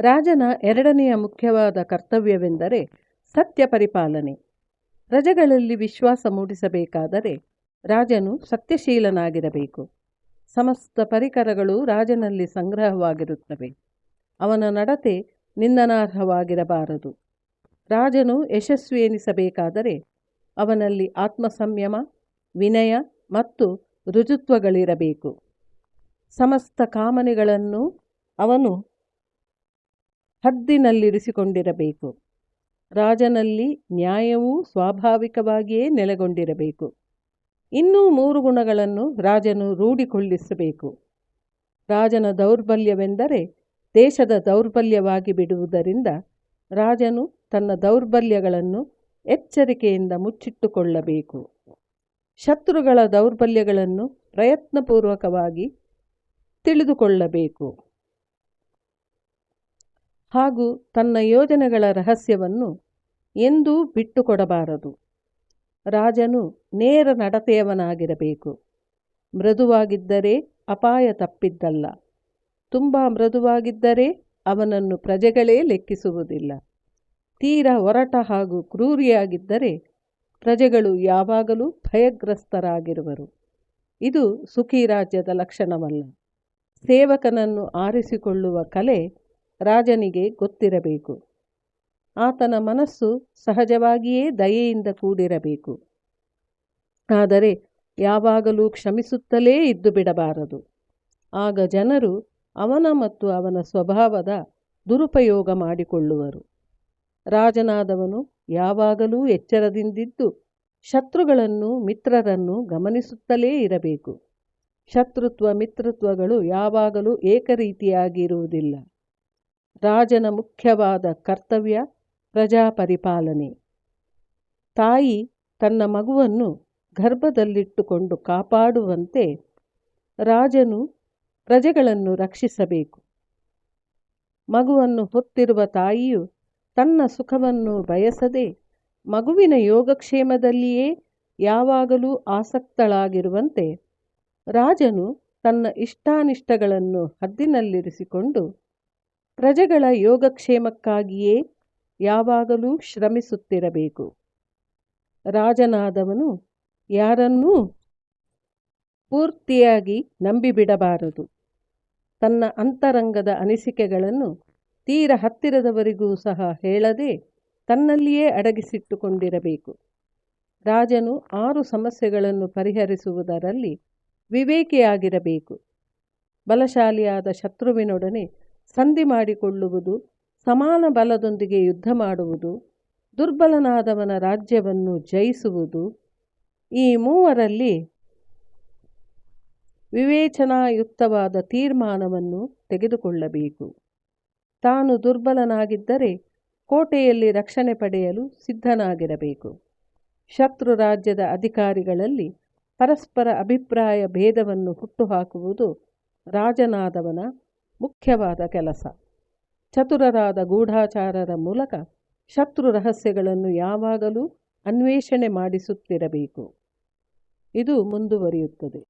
ರಾಜನ ಎರಡನೆಯ ಮುಖ್ಯವಾದ ಕರ್ತವ್ಯವೆಂದರೆ ಸತ್ಯ ಪರಿಪಾಲನೆ. ಪ್ರಜೆಗಳಲ್ಲಿ ವಿಶ್ವಾಸ ಮೂಡಿಸಬೇಕಾದರೆ ರಾಜನು ಸತ್ಯಶೀಲನಾಗಿರಬೇಕು. ಸಮಸ್ತ ಪರಿಕರಗಳು ರಾಜನಲ್ಲಿ ಸಂಗ್ರಹವಾಗಿರುತ್ತವೆ. ಅವನ ನಡತೆ ನಿಂದನಾರ್ಹವಾಗಿರಬಾರದು. ರಾಜನು ಯಶಸ್ವಿ ಎನಿಸಬೇಕಾದರೆ ಅವನಲ್ಲಿ ಆತ್ಮಸಂಯಮ, ವಿನಯ ಮತ್ತು ರುಜುತ್ವಗಳಿರಬೇಕು. ಸಮಸ್ತ ಕಾಮನೆಗಳನ್ನು ಅವನು ಹದ್ದಿನಲ್ಲಿರಿಸಿಕೊಂಡಿರಬೇಕು. ರಾಜನಲ್ಲಿ ನ್ಯಾಯವೂ ಸ್ವಾಭಾವಿಕವಾಗಿಯೇ ನೆಲೆಗೊಂಡಿರಬೇಕು. ಇನ್ನೂ ಮೂರು ಗುಣಗಳನ್ನು ರಾಜನು ರೂಢಿಕೊಳ್ಳಿಸಬೇಕು ರಾಜನ ದೌರ್ಬಲ್ಯವೆಂದರೆ ದೇಶದ ದೌರ್ಬಲ್ಯವಾಗಿ ಬಿಡುವುದರಿಂದ ರಾಜನು ತನ್ನ ದೌರ್ಬಲ್ಯಗಳನ್ನು ಎಚ್ಚರಿಕೆಯಿಂದ ಮುಚ್ಚಿಟ್ಟುಕೊಳ್ಳಬೇಕು. ಶತ್ರುಗಳ ದೌರ್ಬಲ್ಯಗಳನ್ನು ಪ್ರಯತ್ನಪೂರ್ವಕವಾಗಿ ತಿಳಿದುಕೊಳ್ಳಬೇಕು. ಹಾಗೂ ತನ್ನ ಯೋಜನೆಗಳ ರಹಸ್ಯವನ್ನು ಎಂದೂ ಬಿಟ್ಟುಕೊಡಬಾರದು. ರಾಜನು ನೇರ ನಡತೆಯವನಾಗಿರಬೇಕು. ಮೃದುವಾಗಿದ್ದರೆ ಅಪಾಯ ತಪ್ಪಿದ್ದಲ್ಲ. ತುಂಬ ಮೃದುವಾಗಿದ್ದರೆ ಅವನನ್ನು ಪ್ರಜೆಗಳೇ ಲೆಕ್ಕಿಸುವುದಿಲ್ಲ. ತೀರ ಒರಟ ಹಾಗೂ ಕ್ರೂರಿಯಾಗಿದ್ದರೆ ಪ್ರಜೆಗಳು ಯಾವಾಗಲೂ ಭಯಗ್ರಸ್ತರಾಗಿರುವರು. ಇದು ಸುಖಿ ರಾಜ್ಯದ ಲಕ್ಷಣವಲ್ಲ. ಸೇವಕನನ್ನು ಆರಿಸಿಕೊಳ್ಳುವ ಕಲೆ ರಾಜನಿಗೆ ಗೊತ್ತಿರಬೇಕು. ಆತನ ಮನಸ್ಸು ಸಹಜವಾಗಿಯೇ ದಯೆಯಿಂದ ಕೂಡಿರಬೇಕು. ಆದರೆ ಯಾವಾಗಲೂ ಕ್ಷಮಿಸುತ್ತಲೇ ಇದ್ದು ಬಿಡಬಾರದು. ಆಗ ಜನರು ಅವನ ಮತ್ತು ಅವನ ಸ್ವಭಾವದ ದುರುಪಯೋಗ ಮಾಡಿಕೊಳ್ಳುವರು. ರಾಜನಾದವನು ಯಾವಾಗಲೂ ಎಚ್ಚರದಿಂದಿದ್ದು ಶತ್ರುಗಳನ್ನು, ಮಿತ್ರರನ್ನು ಗಮನಿಸುತ್ತಲೇ ಇರಬೇಕು. ಶತ್ರುತ್ವ, ಮಿತ್ರತ್ವಗಳು ಯಾವಾಗಲೂ ಏಕರೀತಿಯಾಗಿರುವುದಿಲ್ಲ. ರಾಜನ ಮುಖ್ಯವಾದ ಕರ್ತವ್ಯ ಪ್ರಜಾಪರಿಪಾಲನೆ. ತಾಯಿ ತನ್ನ ಮಗುವನ್ನು ಗರ್ಭದಲ್ಲಿಟ್ಟುಕೊಂಡು ಕಾಪಾಡುವಂತೆ ರಾಜನು ಪ್ರಜೆಗಳನ್ನು ರಕ್ಷಿಸಬೇಕು. ಮಗುವನ್ನು ಹೊತ್ತಿರುವ ತಾಯಿಯು ತನ್ನ ಸುಖವನ್ನು ಬಯಸದೆ ಮಗುವಿನ ಯೋಗಕ್ಷೇಮದಲ್ಲಿಯೇ ಯಾವಾಗಲೂ ಆಸಕ್ತಳಾಗಿರುವಂತೆ ರಾಜನು ತನ್ನ ಇಷ್ಟಾನಿಷ್ಟಗಳನ್ನು ಹದ್ದಿನಲ್ಲಿರಿಸಿಕೊಂಡು ಪ್ರಜೆಗಳ ಯೋಗಕ್ಷೇಮಕ್ಕಾಗಿಯೇ ಯಾವಾಗಲೂ ಶ್ರಮಿಸುತ್ತಿರಬೇಕು. ರಾಜನಾದವನು ಯಾರನ್ನೂ ಪೂರ್ತಿಯಾಗಿ ನಂಬಿಬಿಡಬಾರದು. ತನ್ನ ಅಂತರಂಗದ ಅನಿಸಿಕೆಗಳನ್ನು ತೀರ ಹತ್ತಿರದವರಿಗೂ ಸಹ ಹೇಳದೆ ತನ್ನಲ್ಲಿಯೇ ಅಡಗಿಸಿಟ್ಟುಕೊಂಡಿರಬೇಕು. ರಾಜನು ಆರು ಸಮಸ್ಯೆಗಳನ್ನು ಪರಿಹರಿಸುವುದರಲ್ಲಿ ವಿವೇಕಿಯಾಗಿರಬೇಕು. ಬಲಶಾಲಿಯಾದ ಶತ್ರುವಿನೊಡನೆ ಸಂಧಿ ಮಾಡಿಕೊಳ್ಳುವುದು, ಸಮಾನ ಬಲದೊಂದಿಗೆ ಯುದ್ಧ ಮಾಡುವುದು, ದುರ್ಬಲನಾದವನ ರಾಜ್ಯವನ್ನು ಜಯಿಸುವುದು. ಈ ಮೂವರಲ್ಲಿ ವಿವೇಚನಾಯುಕ್ತವಾದ ತೀರ್ಮಾನವನ್ನು ತೆಗೆದುಕೊಳ್ಳಬೇಕು. ತಾನು ದುರ್ಬಲನಾಗಿದ್ದರೆ ಕೋಟೆಯಲ್ಲಿ ರಕ್ಷಣೆ ಪಡೆಯಲು ಸಿದ್ಧನಾಗಿರಬೇಕು. ಶತ್ರು ರಾಜ್ಯದ ಅಧಿಕಾರಿಗಳಲ್ಲಿ ಪರಸ್ಪರ ಅಭಿಪ್ರಾಯ ಭೇದವನ್ನು ಹುಟ್ಟುಹಾಕುವುದು ರಾಜನಾದವನ ಮುಖ್ಯವಾದ ಕೆಲಸ. ಚತುರರಾದ ಗೂಢಾಚಾರರ ಮೂಲಕ ಶತ್ರು ರಹಸ್ಯಗಳನ್ನು ಯಾವಾಗಲೂ ಅನ್ವೇಷಣೆ ಮಾಡಿಸುತ್ತಿರಬೇಕು. ಇದು ಮುಂದುವರಿಯುತ್ತದೆ.